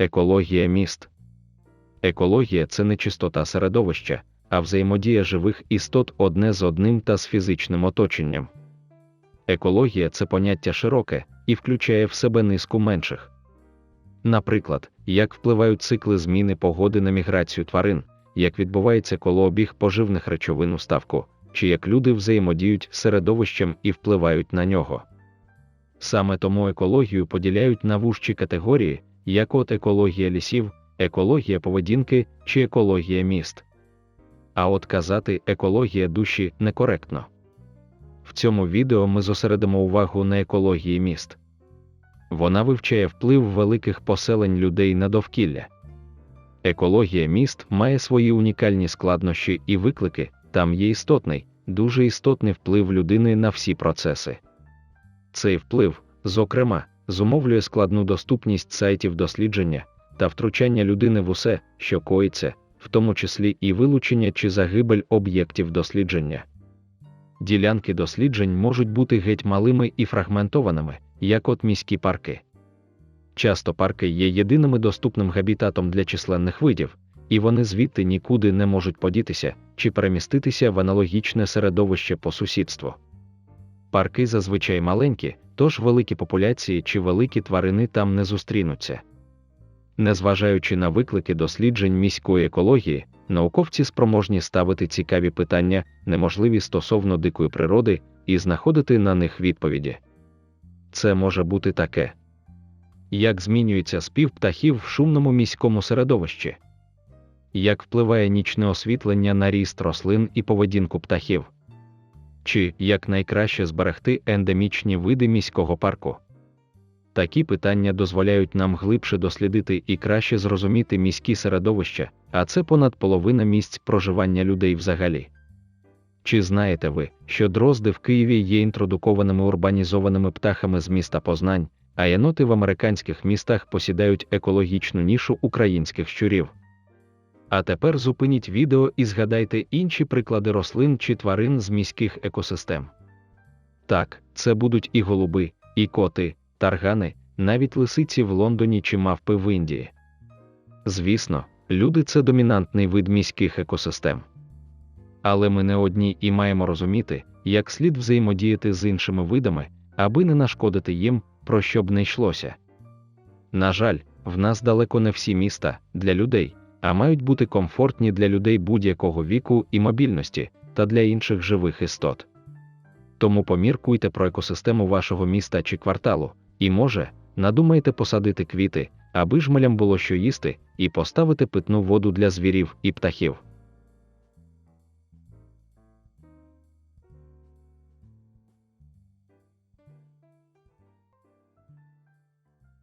Екологія міст. Екологія це не чистота середовища, а взаємодія живих істот одне з одним та з фізичним оточенням. Екологія це поняття широке і включає в себе низку менших. Наприклад, як впливають цикли зміни погоди на міграцію тварин, як відбувається колообіг поживних речовин у ставку, чи як люди взаємодіють з середовищем і впливають на нього. Саме тому екологію поділяють на вужчі категорії, як от екологія лісів, екологія поведінки чи екологія міст. А от казати екологія душі некоректно. В цьому відео ми зосередимо увагу на екології міст. Вона вивчає вплив великих поселень людей на довкілля. Екологія міст має свої унікальні складнощі і виклики, там є істотний, дуже істотний вплив людини на всі процеси. Цей вплив, зокрема, зумовлює складну доступність сайтів дослідження та втручання людини в усе, що коїться, в тому числі і вилучення чи загибель об'єктів дослідження. Ділянки досліджень можуть бути геть малими і фрагментованими, як от міські парки. Часто парки є єдиними доступним габітатом для численних видів, і вони звідти нікуди не можуть подітися чи переміститися в аналогічне середовище по сусідству. Парки зазвичай маленькі, тож великі популяції чи великі тварини там не зустрінуться. Незважаючи на виклики досліджень міської екології, науковці спроможні ставити цікаві питання, неможливі стосовно дикої природи, і знаходити на них відповіді. Це може бути таке. Як змінюється спів птахів в шумному міському середовищі? Як впливає нічне освітлення на ріст рослин і поведінку птахів? Чи як найкраще зберегти ендемічні види міського парку? Такі питання дозволяють нам глибше дослідити і краще зрозуміти міські середовища, а це понад половина місць проживання людей взагалі. Чи знаєте ви, що дрозди в Києві є інтродукованими урбанізованими птахами з міста Познань, а яноти в американських містах посідають екологічну нішу українських щурів? А тепер зупиніть відео і згадайте інші приклади рослин чи тварин з міських екосистем. Так, це будуть і голуби, і коти, таргани, навіть лисиці в Лондоні чи мавпи в Індії. Звісно, люди це домінантний вид міських екосистем. Але ми не одні і маємо розуміти, як слід взаємодіяти з іншими видами, аби не нашкодити їм, про що б не йшлося. На жаль, в нас далеко не всі міста для людей, а мають бути комфортні для людей будь-якого віку і мобільності та для інших живих істот. Тому поміркуйте про екосистему вашого міста чи кварталу, і може, надумайте посадити квіти, аби жмелям було що їсти, і поставити питну воду для звірів і птахів.